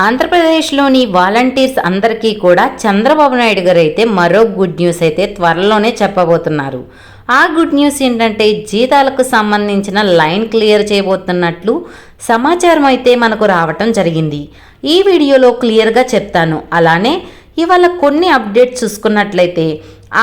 ఆంధ్రప్రదేశ్లోని వాలంటీర్స్ అందరికీ కూడా చంద్రబాబు నాయుడు గారు అయితే మరో గుడ్ న్యూస్ అయితే త్వరలోనే చెప్పబోతున్నారు. ఆ గుడ్ న్యూస్ ఏంటంటే జీతాలకు సంబంధించిన లైన్ క్లియర్ చేయబోతున్నట్లు సమాచారం అయితే మనకు రావటం జరిగింది. ఈ వీడియోలో క్లియర్గా చెప్తాను. అలానే ఇవాళ కొన్ని అప్డేట్స్ చూసుకున్నట్లయితే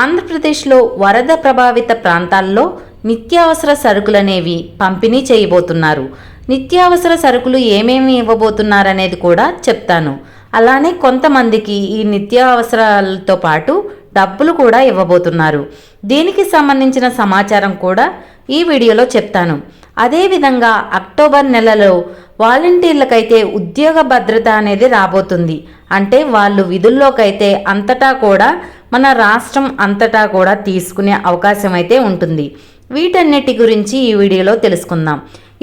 ఆంధ్రప్రదేశ్లో వరద ప్రభావిత ప్రాంతాల్లో నిత్యావసర సరుకులనేవి పంపిణీ చేయబోతున్నారు. నిత్యావసర సరుకులు ఏమేమి ఇవ్వబోతున్నారనేది కూడా చెప్తాను. అలానే కొంతమందికి ఈ నిత్యావసరాలతో పాటు డబ్బులు కూడా ఇవ్వబోతున్నారు. దీనికి సంబంధించిన సమాచారం కూడా ఈ వీడియోలో చెప్తాను. అదేవిధంగా అక్టోబర్ నెలలో వాలంటీర్లకైతే ఉద్యోగ భద్రత అనేది రాబోతుంది. అంటే వాళ్ళు విధుల్లోకైతే అంతటా కూడా మన రాష్ట్రం అంతటా కూడా తీసుకునే అవకాశం అయితే ఉంటుంది. వీటన్నిటి గురించి ఈ వీడియోలో తెలుసుకుందాం.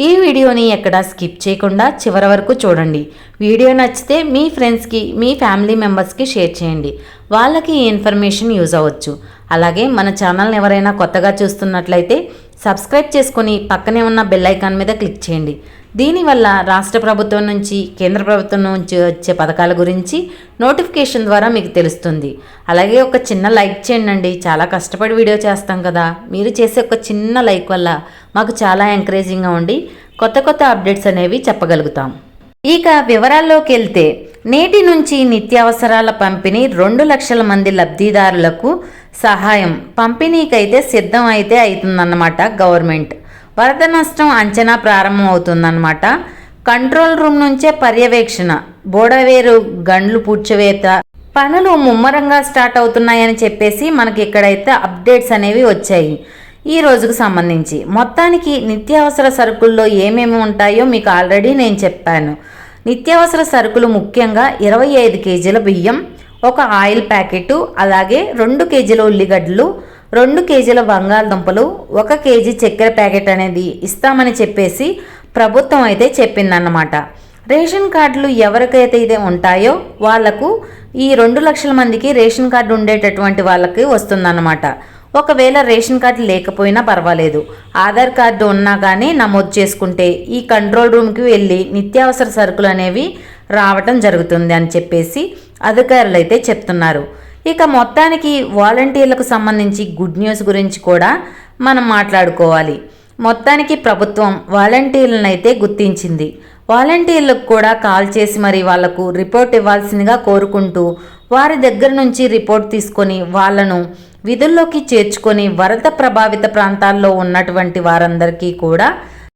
ఈ వీడియోని ఎక్కడా స్కిప్ చేయకుండా చివరి వరకు చూడండి. వీడియో నచ్చితే మీ ఫ్రెండ్స్కి మీ ఫ్యామిలీ మెంబర్స్కి షేర్ చేయండి. వాళ్ళకి ఈ ఇన్ఫర్మేషన్ యూజ్ అవ్వచ్చు. అలాగే మన ఛానల్ని ఎవరైనా కొత్తగా చూస్తున్నట్లయితే సబ్స్క్రైబ్ చేసుకొని పక్కనే ఉన్న బెల్ ఐకాన్ మీద క్లిక్ చేయండి. దీనివల్ల రాష్ట్ర ప్రభుత్వం నుంచి కేంద్ర ప్రభుత్వం నుంచి వచ్చే పథకాల గురించి నోటిఫికేషన్ ద్వారా మీకు తెలుస్తుంది. అలాగే ఒక చిన్న లైక్ చేయండి చాలా కష్టపడి వీడియో చేస్తాం కదా. మీరు చేసే ఒక చిన్న లైక్ వల్ల మాకు చాలా ఎంకరేజింగ్గా ఉండి కొత్త కొత్త అప్డేట్స్ అనేవి చెప్పగలుగుతాం. ఇక వివరాల్లోకి వెళ్తే నేటి నుంచి నిత్యావసరాల పంపిణీ రెండు లక్షల మంది లబ్ధిదారులకు సహాయం. పంపిణీకైతే సిద్ధం అయితే అవుతుందన్నమాట గవర్నమెంట్. వరద నష్టం అంచనా ప్రారంభమవుతుందన్నమాట. కంట్రోల్ రూమ్ నుంచే పర్యవేక్షణ. బోడవేరు గండ్లు పూడ్చవేత. పనులు ముమ్మరంగా స్టార్ట్ అవుతున్నాయని చెప్పేసి మనకి ఇక్కడైతే అప్డేట్స్ అనేవి వచ్చాయి. ఈ రోజుకు సంబంధించి మొత్తానికి నిత్యావసర సరుకుల్లో ఏమేమి ఉంటాయో మీకు ఆల్రెడీ నేను చెప్పాను. నిత్యావసర సరుకులు ముఖ్యంగా ఇరవై ఐదు కేజీల బియ్యం ఒక ఆయిల్ ప్యాకెట్ అలాగే రెండు కేజీల ఉల్లిగడ్డలు రెండు కేజీల బంగాళదుంపలు ఒక కేజీ చక్కెర ప్యాకెట్ అనేది ఇస్తామని చెప్పేసి ప్రభుత్వం అయితే చెప్పిందన్నమాట. రేషన్ కార్డులు ఎవరికైతే ఇదే ఉంటాయో వాళ్ళకు ఈ రెండు లక్షల మందికి రేషన్ కార్డు ఉండేటటువంటి వాళ్ళకి వస్తుందన్నమాట. ఒకవేళ రేషన్ కార్డు లేకపోయినా పర్వాలేదు. ఆధార్ కార్డు ఉన్నా కానీ నమోదు చేసుకుంటే ఈ కంట్రోల్ రూమ్కి వెళ్ళి నిత్యావసర సరుకులు అనేవి రావటం జరుగుతుంది అని చెప్పేసి అధికారులు అయితే చెప్తున్నారు. ఇక మొత్తానికి వాలంటీర్లకు సంబంధించి గుడ్ న్యూస్ గురించి కూడా మనం మాట్లాడుకోవాలి. మొత్తానికి ప్రభుత్వం వాలంటీర్లను అయితే గుర్తించింది. వాలంటీర్లకు కూడా కాల్ చేసి మరి వాళ్ళకు రిపోర్ట్ ఇవ్వాల్సిందిగా కోరుకుంటూ వారి దగ్గర నుంచి రిపోర్ట్ తీసుకొని వాళ్ళను విధుల్లోకి చేర్చుకొని వరద ప్రభావిత ప్రాంతాల్లో ఉన్నటువంటి వారందరికీ కూడా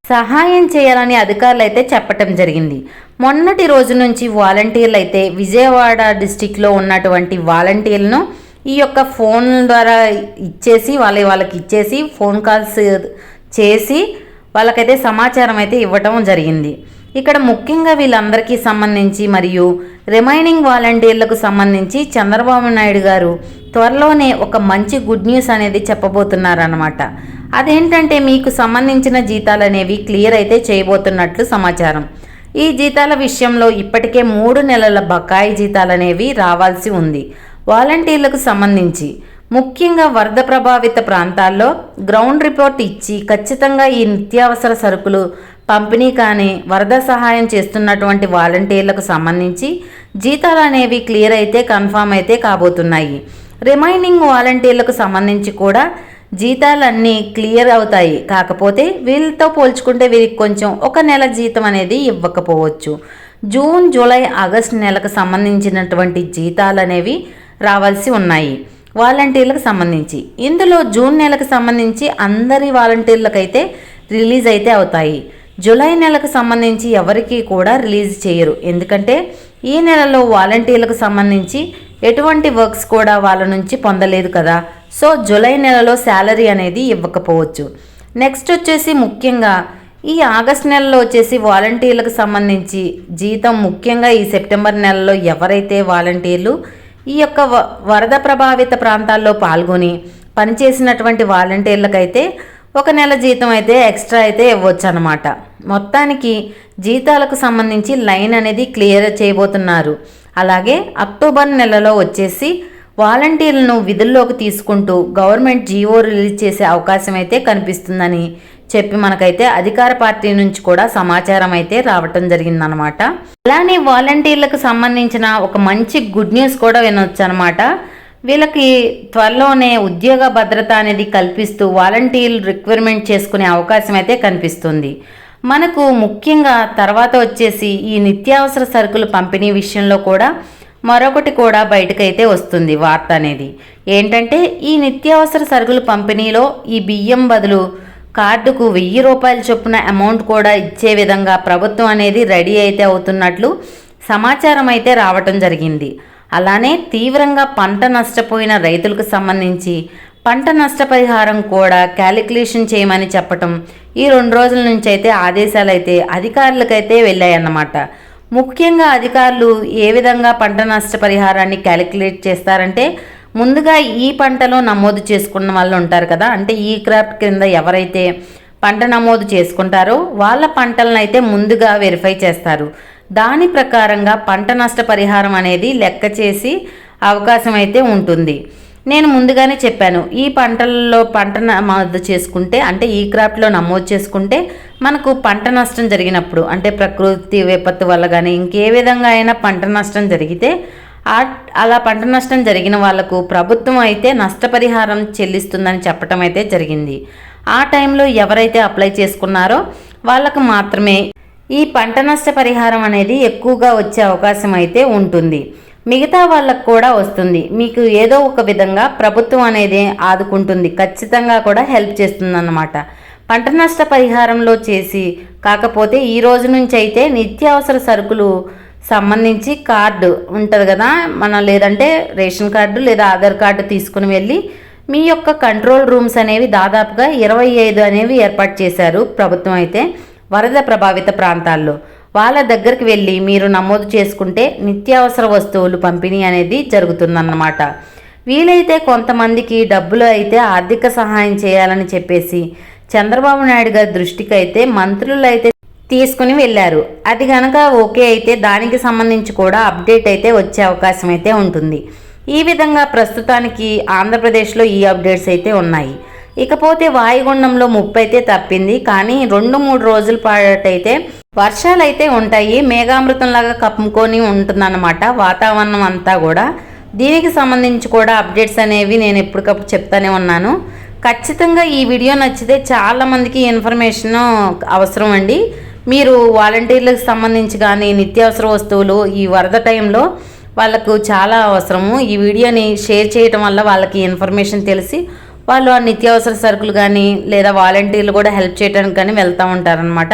సహాయం చేయాలని అధికారులు అయితే చెప్పటం జరిగింది. మొన్నటి రోజు నుంచి వాలంటీర్లు అయితే విజయవాడ డిస్టిక్లో ఉన్నటువంటి వాలంటీర్లను ఈ యొక్క ఫోన్ ద్వారా ఇచ్చేసి వాళ్ళ వాళ్ళకి ఇచ్చేసి ఫోన్ కాల్స్ చేసి వాళ్ళకైతే సమాచారం అయితే ఇవ్వటం జరిగింది. ఇక్కడ ముఖ్యంగా వీళ్ళందరికీ సంబంధించి మరియు రిమైనింగ్ వాలంటీర్లకు సంబంధించి చంద్రబాబు నాయుడు గారు త్వరలోనే ఒక మంచి గుడ్ న్యూస్ అనేది చెప్పబోతున్నారన్నమాట. అదేంటంటే మీకు సంబంధించిన జీతాలు అనేవి క్లియర్ అయితే చేయబోతున్నట్లు సమాచారం. ఈ జీతాల విషయంలో ఇప్పటికే మూడు నెలల బకాయి జీతాలు అనేవి రావాల్సి ఉంది. వాలంటీర్లకు సంబంధించి ముఖ్యంగా వరద ప్రభావిత ప్రాంతాల్లో గ్రౌండ్ రిపోర్ట్ ఇచ్చి ఖచ్చితంగా ఈ నిత్యావసర సరుకులు పంపిణీ కానీ వరద సహాయం చేస్తున్నటువంటి వాలంటీర్లకు సంబంధించి జీతాలు అనేవి క్లియర్ అయితే కన్ఫామ్ అయితే కాబోతున్నాయి. రిమైనింగ్ వాలంటీర్లకు సంబంధించి కూడా జీతాలన్నీ క్లియర్ అవుతాయి. కాకపోతే వీళ్ళతో పోల్చుకుంటే వీరికి కొంచెం ఒక నెల జీతం అనేది ఇవ్వకపోవచ్చు. జూన్ జూలై ఆగస్ట్ నెలకు సంబంధించినటువంటి జీతాలు అనేవి రావాల్సి ఉన్నాయి. వాలంటీర్లకు సంబంధించి. ఇందులో జూన్ నెలకు సంబంధించి అందరి వాలంటీర్లకైతే రిలీజ్ అయితే అవుతాయి. జూలై నెలకు సంబంధించి ఎవరికి కూడా రిలీజ్ చేయరు. ఎందుకంటే ఈ నెలలో వాలంటీర్లకు సంబంధించి ఎటువంటి వర్క్స్ కూడా వాళ్ళ నుంచి పొందలేదు కదా. సో జూలై నెలలో శాలరీ అనేది ఇవ్వకపోవచ్చు. నెక్స్ట్ వచ్చేసి ముఖ్యంగా ఈ ఆగస్ట్ నెలలో వచ్చేసి వాలంటీర్లకు సంబంధించి జీతం ముఖ్యంగా ఈ సెప్టెంబర్ నెలలో ఎవరైతే వాలంటీర్లు ఈ యొక్క వరద ప్రభావిత ప్రాంతాల్లో పాల్గొని పనిచేసినటువంటి వాలంటీర్లకైతే ఒక నెల జీతం అయితే ఎక్స్ట్రా అయితే ఇవ్వచ్చు అనమాట మొత్తానికి జీతాలకు సంబంధించి లైన్ అనేది క్లియర్ చేయబోతున్నారు. అలాగే అక్టోబర్ నెలలో వచ్చేసి వాలంటీర్లను విధుల్లోకి తీసుకుంటూ గవర్నమెంట్ జీవో రిలీజ్ చేసే అవకాశం అయితే కనిపిస్తుందని చెప్పి మనకైతే అధికార పార్టీ నుంచి కూడా సమాచారం అయితే రావటం జరిగిందనమాట అలానే వాలంటీర్లకు సంబంధించిన ఒక మంచి గుడ్ న్యూస్ కూడా వినొచ్చు అనమాట వీళ్ళకి త్వరలోనే ఉద్యోగ భద్రత అనేది కల్పిస్తూ వాలంటీర్లు రిక్వైర్మెంట్ చేసుకునే అవకాశం అయితే కనిపిస్తుంది. మనకు ముఖ్యంగా తర్వాత వచ్చేసి ఈ నిత్యావసర సరుకులు పంపిణీ విషయంలో కూడా మరొకటి కూడా బయటకైతే వస్తుంది వార్త అనేది. ఏంటంటే ఈ నిత్యావసర సరుకులు పంపిణీలో ఈ బియ్యం బదులు కార్డుకు వెయ్యి రూపాయల చొప్పున అమౌంట్ కూడా ఇచ్చే విధంగా ప్రభుత్వం అనేది రెడీ అయితే అవుతున్నట్లు సమాచారం అయితే రావటం జరిగింది. అలానే తీవ్రంగా పంట నష్టపోయిన రైతులకు సంబంధించి పంట నష్టపరిహారం కూడా క్యాలిక్యులేషన్ చేయమని చెప్పటం ఈ రెండు రోజుల నుంచి అయితే ఆదేశాలు అయితే అధికారులకైతే వెళ్ళాయన్నమాట. ముఖ్యంగా అధికారులు ఏ విధంగా పంట నష్టపరిహారాన్ని క్యాలిక్యులేట్ చేస్తారంటే ముందుగా ఈ పంటలో నమోదు చేసుకున్న వాళ్ళు ఉంటారు కదా అంటే ఈ క్రాప్ కింద ఎవరైతే పంట నమోదు చేసుకుంటారో వాళ్ళ పంటలను అయితే ముందుగా వెరిఫై చేస్తారు. దాని ప్రకారంగా పంట నష్టపరిహారం అనేది లెక్క చేసి అవకాశం అయితే ఉంటుంది. నేను ముందుగానే చెప్పాను ఈ పంటల్లో పంట నమోదు చేసుకుంటే అంటే ఈ క్రాప్లో నమోదు చేసుకుంటే మనకు పంట నష్టం జరిగినప్పుడు అంటే ప్రకృతి విపత్తు వల్ల కానీ ఇంకే విధంగా అయినా పంట నష్టం జరిగితే అలా పంట నష్టం జరిగిన వాళ్ళకు ప్రభుత్వం అయితే నష్టపరిహారం చెల్లిస్తుందని చెప్పటం అయితే జరిగింది. ఆ టైంలో ఎవరైతే అప్లై చేసుకున్నారో వాళ్ళకు మాత్రమే ఈ పంట నష్ట పరిహారం అనేది ఎక్కువగా వచ్చే అవకాశం అయితే ఉంటుంది. మిగతా వాళ్ళకు కూడా వస్తుంది. మీకు ఏదో ఒక విధంగా ప్రభుత్వం అనేది ఆదుకుంటుంది. ఖచ్చితంగా కూడా హెల్ప్ చేస్తుందన్నమాట. పంట నష్ట పరిహారంలో చేసి కాకపోతే ఈ రోజు నుంచి అయితే నిత్యావసర సరుకులు సంబంధించి కార్డు ఉంటుంది కదా మన లేదంటే రేషన్ కార్డు లేదా ఆధార్ కార్డు తీసుకుని వెళ్ళి మీ యొక్క కంట్రోల్ రూమ్స్ అనేవి దాదాపుగా ఇరవై ఐదు అనేవి ఏర్పాటు చేశారు ప్రభుత్వం అయితే వరద ప్రభావిత ప్రాంతాల్లో. వాళ్ళ దగ్గరికి వెళ్ళి మీరు నమోదు చేసుకుంటే నిత్యావసర వస్తువులు పంపిణీ అనేది జరుగుతుందన్నమాట. వీలైతే కొంతమందికి డబ్బులు అయితే ఆర్థిక సహాయం చేయాలని చెప్పేసి చంద్రబాబు నాయుడు గారి దృష్టికి అయితే మంత్రులు అయితే తీసుకుని వెళ్ళారు. అది కనుక ఓకే అయితే దానికి సంబంధించి కూడా అప్డేట్ అయితే వచ్చే అవకాశం అయితే ఉంటుంది. ఈ విధంగా ప్రస్తుతానికి ఆంధ్రప్రదేశ్లో ఈ అప్డేట్స్ అయితే ఉన్నాయి. ఇకపోతే వాయుగుండంలో ముప్పు అయితే తప్పింది. కానీ రెండు మూడు రోజుల పాటు వర్షాలైతే వర్షాలు అయితే ఉంటాయి మేఘామృతంలాగా కప్పుకొని ఉంటుందన్నమాట. వాతావరణం అంతా కూడా. దీనికి సంబంధించి కూడా అప్డేట్స్ అనేవి నేను ఎప్పటికప్పుడు చెప్తానే ఉన్నాను. ఖచ్చితంగా ఈ వీడియో నచ్చితే చాలామందికి ఇన్ఫర్మేషన్ అవసరం అండి. మీరు వాలంటీర్లకు సంబంధించి కానీ నిత్యావసర వస్తువులు ఈ వరద టైంలో వాళ్ళకు చాలా అవసరము. ఈ వీడియోని షేర్ చేయటం వల్ల వాళ్ళకి ఇన్ఫర్మేషన్ తెలిసి వాళ్ళు ఆ నిత్యావసర సరుకులు కానీ లేదా వాలంటీర్లు కూడా హెల్ప్ చేయడానికి కానీ వెళ్తూ ఉంటారనమాట